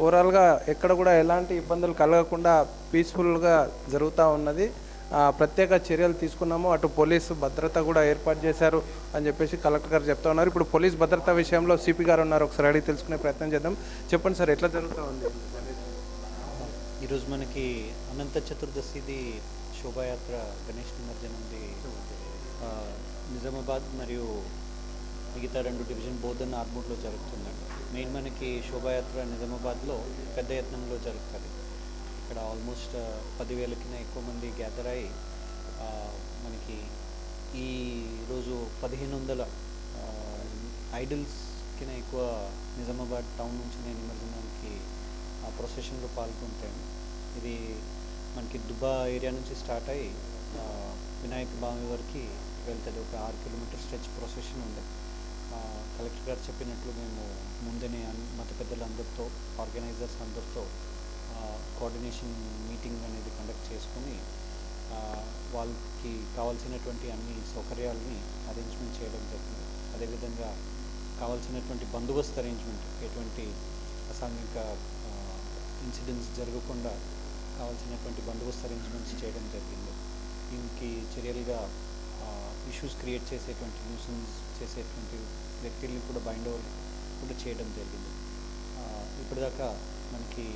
ఓవరాల్గా ఎక్కడ కూడా ఎలాంటి ఇబ్బందులు కలగకుండా పీస్ఫుల్గా జరుగుతూ ఉన్నది. ప్రత్యేక చర్యలు తీసుకున్నాము. అటు పోలీసు భద్రత కూడా ఏర్పాటు చేశారు అని చెప్పేసి కలెక్టర్ గారు చెప్తా ఉన్నారు. ఇప్పుడు పోలీస్ భద్రత విషయంలో సిపి గారు ఉన్నారు. ఒకసారి అడిగి తెలుసుకునే ప్రయత్నం చేద్దాం. చెప్పండి సార్ ఎట్లా జరుగుతూ ఉంది? ఈరోజు మనకి అనంత చతుర్దశిది శోభాయాత్ర గణేష్ నిమజ్జనంది నిజామాబాద్ మరియు మిగతా రెండు డివిజన్ బోధన్ ఆర్మూర్లో జరుగుతుందండి. మెయిన్ మనకి శోభాయాత్ర నిజామాబాద్లో పెద్ద యత్నంలో జరుగుతుంది. ఇక్కడ ఆల్మోస్ట్ పదివేలకిన ఎక్కువ మంది గ్యాదర్ అయ్యి మనకి ఈ రోజు పదిహేను వందల ఐడల్స్కిన ఎక్కువ నిజామాబాద్ టౌన్ నుంచి నేను నిమజ్జనానికి ఆ ప్రొసెషన్లో పాల్గొంటాను. ఇది మనకి దుబ్బా ఏరియా నుంచి స్టార్ట్ అయ్యి వినాయక బావి వరకు వెళ్తుంది. ఒక ఆరు కిలోమీటర్ స్ట్రెచ్ ప్రొసెషన్ ఉంది. కలెక్టర్ గారు చెప్పినట్లు మేము ముందనే మత పెద్దలందరితో ఆర్గనైజర్స్ అందరితో కోఆర్డినేషన్ మీటింగ్ అనేది కండక్ట్ చేసుకుని వాళ్ళకి కావాల్సినటువంటి అన్ని సౌకర్యాలని అరేంజ్మెంట్ చేయడం జరిగింది. అదేవిధంగా కావాల్సినటువంటి బందోబస్తు అరేంజ్మెంట్ ఎటువంటి అసాంఘిక ఇన్సిడెంట్స్ జరగకుండా కావాల్సినటువంటి బందోబస్తు అరేంజ్మెంట్స్ చేయడం జరిగింది. దీనికి చర్యలుగా ఇష్యూస్ క్రియేట్ చేసేటువంటి న్యూసెన్స్ చేసేటువంటి వ్యక్తుల్ని కూడా బైండ్ ఓవర్ కూడా చేయడం జరిగింది. ఇప్పటిదాకా మనకి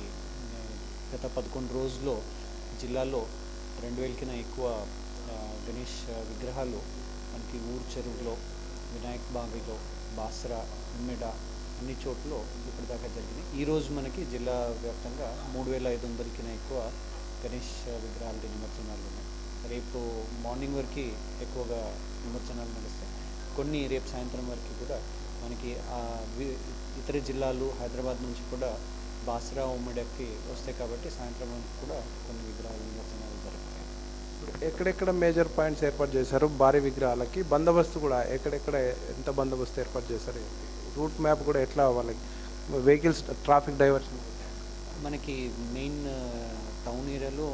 గత పదకొండు రోజుల్లో జిల్లాలో రెండు వేలకిన ఎక్కువ గణేష్ విగ్రహాలు మనకి ఊరు చెరువులో వినాయక్ బావిలో బాసరా ఉమ్మెడ అన్ని చోట్ల ఇప్పటిదాకా జరిగినాయి. ఈరోజు మనకి జిల్లా వ్యాప్తంగా మూడు వేల ఐదు వందలకిన ఎక్కువ గణేష్ విగ్రహాల నిమజ్జనాలు ఉన్నాయి. రేపు మార్నింగ్ వరకు ఎక్కువగా విమర్శనాలు నడుస్తాయి. కొన్ని రేపు సాయంత్రం వరకు కూడా మనకి ఆ ఇతర జిల్లాలు హైదరాబాద్ నుంచి కూడా బాసరా ఉమ్మడికి వస్తాయి కాబట్టి సాయంత్రం వరకు కూడా కొన్ని విగ్రహాలు విమర్శనాలు జరుగుతాయి. ఇప్పుడు ఎక్కడెక్కడ మేజర్ పాయింట్స్ ఏర్పాటు చేశారు? భారీ విగ్రహాలకి బందోబస్తు కూడా ఎక్కడెక్కడ ఎంత బందోబస్తు ఏర్పాటు చేశారు? రూట్ మ్యాప్ కూడా ఎట్లా వాళ్ళకి? Vehicles traffic diversion. మనకి మెయిన్ టౌన్ ఏరియాలో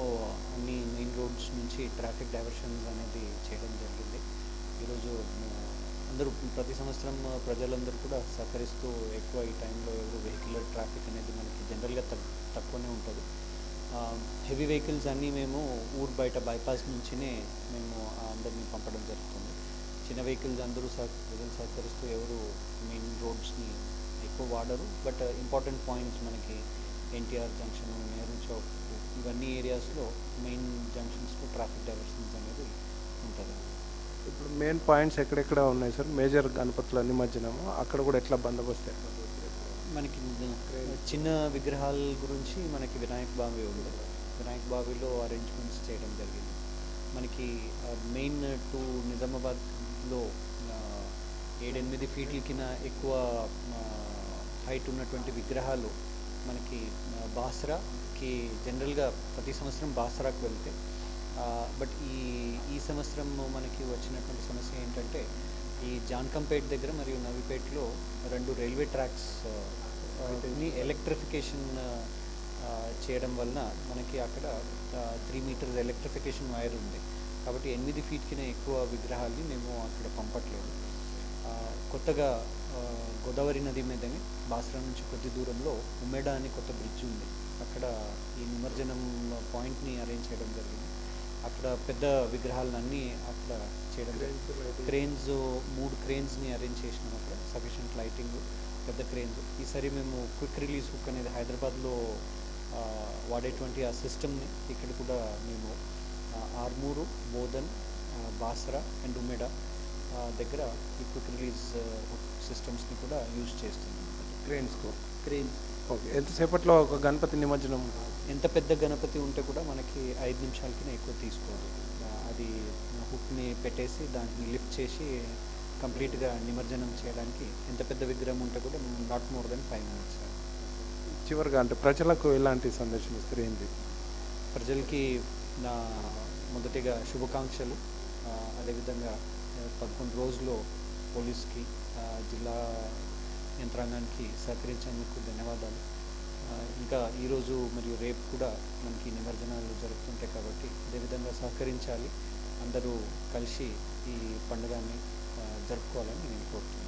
అన్ని మెయిన్ రోడ్స్ నుంచి ట్రాఫిక్ డైవర్షన్స్ అనేది చేయడం జరిగింది. ఈరోజు uh, అందరూ ప్రతి సంవత్సరం uh, ప్రజలందరూ కూడా సహకరిస్తూ ఎక్కువ ఈ టైంలో ఎవరు వెహికల్ ట్రాఫిక్ అనేది మనకి జనరల్గా తక్ తక్కువనే ఉంటుంది. హెవీ వెహికల్స్ అన్నీ మేము ఊరు బయట బైపాస్ నుంచినే మేము అందరినీ పంపడం జరుగుతుంది. చిన్న వెహికల్స్ అందరూ సహ ప్రజలు సహకరిస్తూ ఎవరు మెయిన్ రోడ్స్ని ఎక్కువ వాడరు. బట్ ఇంపార్టెంట్ పాయింట్స్ మనకి ఎన్టీఆర్ జంక్షన్ నెహ్రూ చౌక్ ఇవన్నీ ఏరియాస్లో మెయిన్ జంక్షన్స్లో ట్రాఫిక్ డైవర్షన్స్ అనేది ఉంటుంది. ఇప్పుడు మెయిన్ పాయింట్స్ ఎక్కడెక్కడ ఉన్నాయి సార్? మేజర్ గణపతుల నిమజ్జనము అక్కడ కూడా ఎట్లా బందోబస్తు? మనకి చిన్న విగ్రహాల గురించి మనకి వినాయక్ బావి ఉంది. వినాయక్ బావిలో అరేంజ్మెంట్స్ చేయడం జరిగింది. మనకి మెయిన్ టు నిజామాబాద్లో ఏడెనిమిది ఫీట్లకిన ఎక్కువ హైట్ ఉన్నటువంటి విగ్రహాలు మనకి బాస్రాకి బాసరాకి జనరల్గా ప్రతి సంవత్సరం బాసరాకు వెళ్తే బట్ ఈ ఈ సంవత్సరం మనకి వచ్చినటువంటి సమస్య ఏంటంటే ఈ జాన్కంపేట్ దగ్గర మరియు నవీపేటలో రెండు రైల్వే ట్రాక్స్ని ఎలక్ట్రిఫికేషన్ చేయడం వలన మనకి అక్కడ త్రీ మీటర్స్ ఎలక్ట్రిఫికేషన్ వైర్ ఉంది. కాబట్టి ఎనిమిది ఫీట్కిన ఎక్కువ విగ్రహాల్ని మేము అక్కడ పంపట్లేదు. కొత్తగా గోదావరి నది మీదనే బాసరా నుంచి కొద్ది దూరంలో ఉమెడా అని కొత్త బ్రిడ్జ్ ఉంది. అక్కడ ఈ నిమజ్జనం పాయింట్ని అరేంజ్ చేయడం జరిగింది. అక్కడ పెద్ద విగ్రహాలన్నీ అక్కడ చేయడం జరిగింది. క్రేన్స్ మూడు క్రేన్స్ని అరేంజ్ చేసినాం అక్కడ. సఫిషియంట్ లైటింగ్ పెద్ద క్రేన్స్ ఈసారి మేము క్విక్ రిలీజ్ హుక్ అనేది హైదరాబాద్లో వాడేటువంటి ఆ సిస్టమ్ని ఇక్కడ కూడా మేము ఆర్మూరు బోధన్ బాసరా అండ్ ఉమెడా దగ్గర ఈ క్విక్ రిలీజ్ హుక్ సిస్టమ్స్ని కూడా యూజ్ చేస్తున్నాం క్రెయిన్స్కు క్రేన్స్ ఓకే ఎంతసేపట్లో ఒక గణపతి నిమజ్జనం? ఎంత పెద్ద గణపతి ఉంటే కూడా మనకి ఐదు నిమిషాలకి ఎక్కువ తీసుకోదు అది హుక్ని పెట్టేసి దాన్ని లిఫ్ట్ చేసి కంప్లీట్గా నిమజ్జనం చేయడానికి ఎంత పెద్ద విగ్రహం ఉంటే కూడా not more than five minutes చివరిగా అంటే ప్రజలకు ఎలాంటి సందేశం ఇస్తారు? ఏంటి? ప్రజలకి నా మొదటిగా శుభాకాంక్షలు. అదేవిధంగా పదకొండు రోజులు పోలీస్కి జిల్లా యంత్రాంగానికి సహకరించేందుకు ధన్యవాదాలు. ఇంకా ఈరోజు మరియు రేపు కూడా మనకి నిమజ్జనాలు జరుగుతుంటాయి కాబట్టి అదేవిధంగా సహకరించాలి. అందరూ కలిసి ఈ పండుగని జరుపుకోవాలని నేను కోరుతున్నాను.